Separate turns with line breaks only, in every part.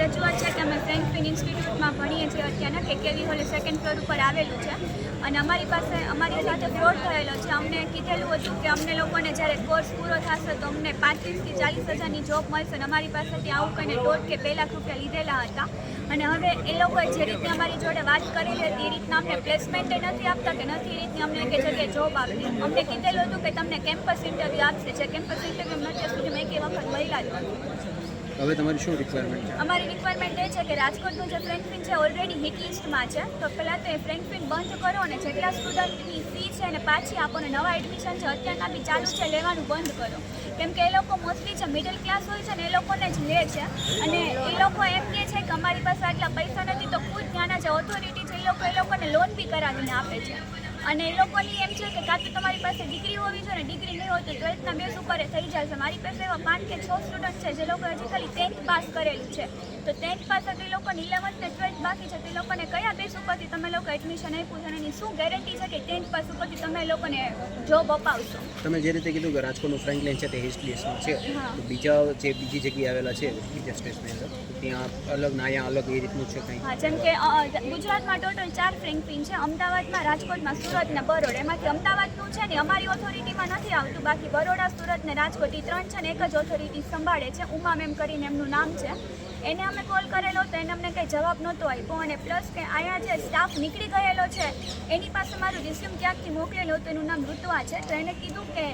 રજૂઆત છે કે અમે ફ્રેન્કફિન ઇન્સ્ટિટ્યૂટમાં ભણીએ છીએ અત્યારના કે કેવી હોલે સેકન્ડ ફ્લોર ઉપર આવેલું છે. અને અમારી પાસે, અમારી સાથે ફ્રોડ થયેલો છે. અમને કીધેલું હતું કે અમને લોકોને જ્યારે કોર્સ પૂરો થશે તો અમને પાંત્રીસથી ચાલીસ હજારની જોબ મળશે અને અમારી પાસેથી આવું કહીને દોઢ કે બે લાખ રૂપિયા લીધેલા હતા. અને હવે એ લોકોએ જે રીતે અમારી જોડે વાત કરી હતી, એ રીતના અમને પ્લેસમેન્ટ નથી આપતા કે નથી એ રીતની અમને કે જગ્યાએ જોબ આપતી અમને કીધેલું હતું કે તમને કેમ્પસ ઇન્ટરવ્યૂ આપશે. જે કેમ્પસ ઇન્ટરવ્યૂ અત્યાર સુધી મેં એક વખત મળ્યા જ નથી.
હવે તમારી શું રિક્વાયરમેન્ટ છે?
અમારી રિક્વાયરમેન્ટ એ છે કે રાજકોટનું જે ફ્રેન્કફિન છે ઓલરેડી હિટ લિસ્ટમાં છે. તો પહેલાં તો એ ફ્રેન્કફિન બંધ કરો અને જેટલા સ્ટુડન્ટની ફી છે અને પાછી આપણને નવા એડમિશન છે, અત્યારના બી ચાલુ છે, લેવાનું બંધ કરો. કેમ કે એ લોકો મોસ્ટલી જે મિડલ ક્લાસ હોય છે ને એ લોકોને જ લે છે. અને એ લોકો એમ કહે છે કે અમારી પાસે આટલા પૈસા નથી, તો ખુદ ત્યાંના જે ઓથોરિટી છે એ લોકો એ લોકોને લોન બી કરાવીને આપે છે. અને એ લોકોની એમ છે કે કાં તો તમારી પાસે ડિગ્રી હોવી જોઈએ ને ડિગ્રી નહીં હોય તો ટ્વેલ્થના બેઝ ઉપર થઈ જશે મારી પાસે એવા પાંચ કે છ સ્ટુડન્ટ છે જે લોકો હજી ખાલી ટેન્થ પાસ કરેલું છે. તો ટેન્થ પાસ તો એ લોકોને ઇલેવન્થ ને ટ્વેલ્થ બાકી છે તો એ લોકોને તમે લોકો એડમિશન આપ્યું છે અને શું ગેરંટી છે કે ટેન્થ પાસ ઉપરથી તમે લોકોને જોબ અપાવશો?
તમે જે રીતે કીધું કે રાજકોટનું ફ્રેન્કલિન છે તે હિલ લિસ્ટમાં છે. તો બીજા જે બીજી જગ્યાએ આવેલા છે બીજા સ્ટેટની અંદર ત્યાં અલગ ના અહીંયા અલગ એ રીતનું છે કંઈ?
જેમ કે ગુજરાતમાં ટોટલ ચાર ફ્રેન્કપિન છે અમદાવાદમાં રાજકોટમાં સુરત ને બરોડ. એમાંથી અમદાવાદનું છે ને અમારી ઓથોરિટીમાં નથી આવતું બાકી બરોડા સુરત ને રાજકોટ એ ત્રણ છે ને એક જ ઓથોરિટી સંભાળે છે ઉમા મેમ કરીને એમનું નામ છે. એને અમે કોલ કરેલો તો એને અમને કંઈ જવાબ નહોતો આપ્યો અને પ્લસ કે અહીંયા જે સ્ટાફ નીકળી ગયેલો છે, એની પાસે મારું રિઝ્યુમ ક્યાંકથી મોકલેલું હતું એનું નામ ઋતુઆ છે. તો એને કીધું કે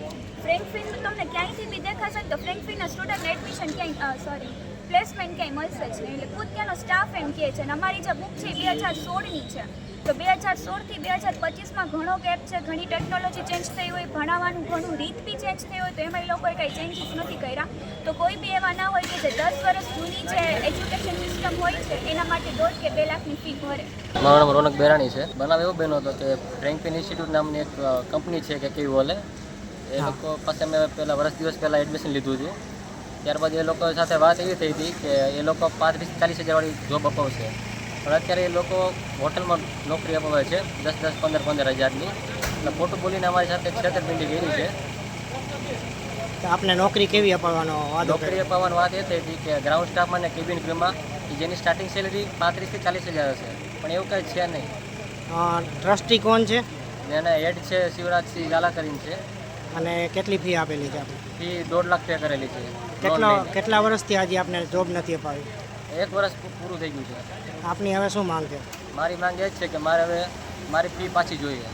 ફ્રેન્કફિન તમને ક્યાંયથી બી દેખાશે તો ફ્રેન્કફિનના સ્ટુડન્ટ એડમિશન ક્યાંય સોરી પ્લેસમેન્ટ ક્યાંય મળશે જ નહીં. એટલે ખુદ ત્યાંનો સ્ટાફ એમ કહે છે અને અમારી જે બુક છે એ બે હજાર સોળની છે. તો બે હજાર સોળથી બે હજાર પચીસમાં ઘણો ગેપ છે ઘણી ટેકનોલોજી ચેન્જ થઈ હોય ભણાવવાનું ઘણું રીત બી ચેન્જ થઈ હોય તો એમાં એ લોકોએ કંઈ ચેન્જીસ નથી કર્યા. તો કોઈ બી એવા ના હોય કે જે દસ વર્ષ જૂની જે એજ્યુકેશન સિસ્ટમ હોય છે એના માટે દોઢ કે બે લાખની ફી ભરે.
મારું નામ રોનક બેરાણી છે. બનાવ એવો બન્યો હતો કે ફ્રેન્કપિન ઇન્સ્ટિટ્યૂટ નામની એક કંપની છે કે કેવી બોલે એ લોકો પાસે મેં પહેલાં વર્ષ દિવસ પહેલાં એડમિશન લીધું હતું. ત્યારબાદ એ લોકો સાથે વાત એવી થઈ હતી કે એ લોકો પાંત્રીસ ચાલીસ હજારવાળી જોબ અપાવશે. પણ અત્યારે એ લોકો હોટલમાં નોકરી અપાવે છે દસ દસ પંદર પંદર હજારની. એટલે ખોટું બોલીને અમારી સાથે છેતરપિંડી કરી છે.
આપને નોકરી કેવી અપાવવાનો
નોકરી અપાવવાની વાત એ થઈ હતી કે ગ્રાઉન્ડ સ્ટાફમાં અને કેબિન ક્રૂમાં જેની સ્ટાર્ટિંગ સેલેરી પાંત્રીસથી ચાલીસ હજાર હશે. પણ એવું કંઈ છે નહીં.
ટ્રસ્ટી કોણ છે?
એના હેડ છે શિવરાજસિંહ ઝાલા કરીને છે.
અને કેટલી ફી આપેલી છે આપને?
ફી દોઢ લાખ પે કરેલી છે.
કેટલો કેટલા વર્ષથી આજે આપને જોબ નથી અપાવી
એક વર્ષ પૂરું થઈ ગયું છે.
આપની હવે શું માંગ છે?
મારી માંગ એ જ છે કે મારે હવે મારી ફી પાછી જોઈએ.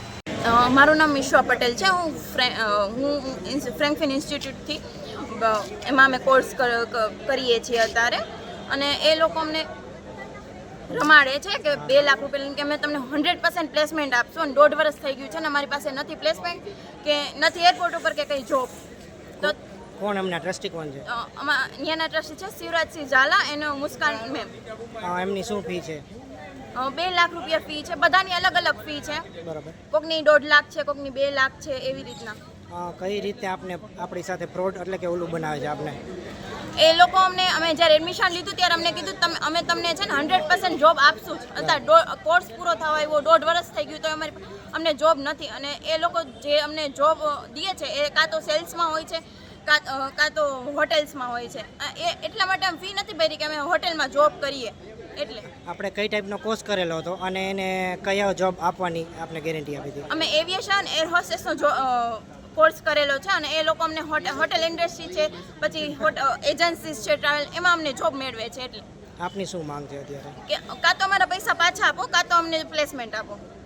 મારું નામ વિશ્વા પટેલ છે. હું હું ફ્રેન્કફિન ઇન્સ્ટિટ્યૂટથી એમાં અમે કોર્સ કરીએ છીએ અત્યારે. અને એ લોકો અમને રમાડે છે કે બે લાખ રૂપિયા કે અમે તમને હંડ્રેડ પર્સન્ટ પ્લેસમેન્ટ આપશું અને દોઢ વર્ષ થઈ ગયું છે ને અમારી પાસે નથી પ્લેસમેન્ટ કે નથી એરપોર્ટ ઉપર કે કંઈ જોબ તો
કોણ એમના ટ્રસ્ટી કોણ છે?
આમાં અહીંયાના ટ્રસ્ટી છે શિવરાજસિંહ ઝાલા એનો મુસ્કાન મેમ
એમની શું ફી છે?
બે લાખ રૂપિયા ફી છે. બધાની અલગ અલગ ફી છે.
બરાબર.
કોકની દોઢ લાખ છે કોકની બે લાખ છે એવી રીતના.
કઈ રીતે આપને આપણી સાથે ફ્રોડ એટલે કે ઓલું બનાવે છે આપને?
એ લોકો અમને અમે જ્યારે એડમિશન લીધું ત્યારે અમને કીધું તમે અમે તમને છે ને હંડ્રેડ પર્સન્ટ જોબ આપશું જ. અત્યારે કોર્સ પૂરો થવા આવ્યો દોઢ વર્ષ થઈ ગયું તો અમારી અમને જોબ નથી. અને એ લોકો જે અમને જોબ દે છે એ કાં તો સેલ્સમાં હોય છે કાં કાં તો હોટેલ્સમાં હોય છે. એ એટલા માટે અમે ફી નથી ભરી કે અમે હોટેલમાં જોબ કરીએ. એટલે.
આપણે કઈ ટાઈપનો કોર્સ કરેલો હતો અને એને કયા જોબ આપવાની આપણે ગેરંટી આપી હતી?
અમે એવિએશન એર હોસ્ટેસનો જો કોર્સ કરેલો છે અને એ લોકો અમને હોટે- હોટેલ ઇન્ડસ્ટ્રી છે પછી એજન્સીસ છે ટ્રાવેલ એમાં અમને જોબ મેળવે છે એટલે.
આપની શું માંગ છે અત્યારે?
કે કાં તો અમારા પૈસા પાછા આપો કાં તો અમને પ્લેસમેન્ટ આપો.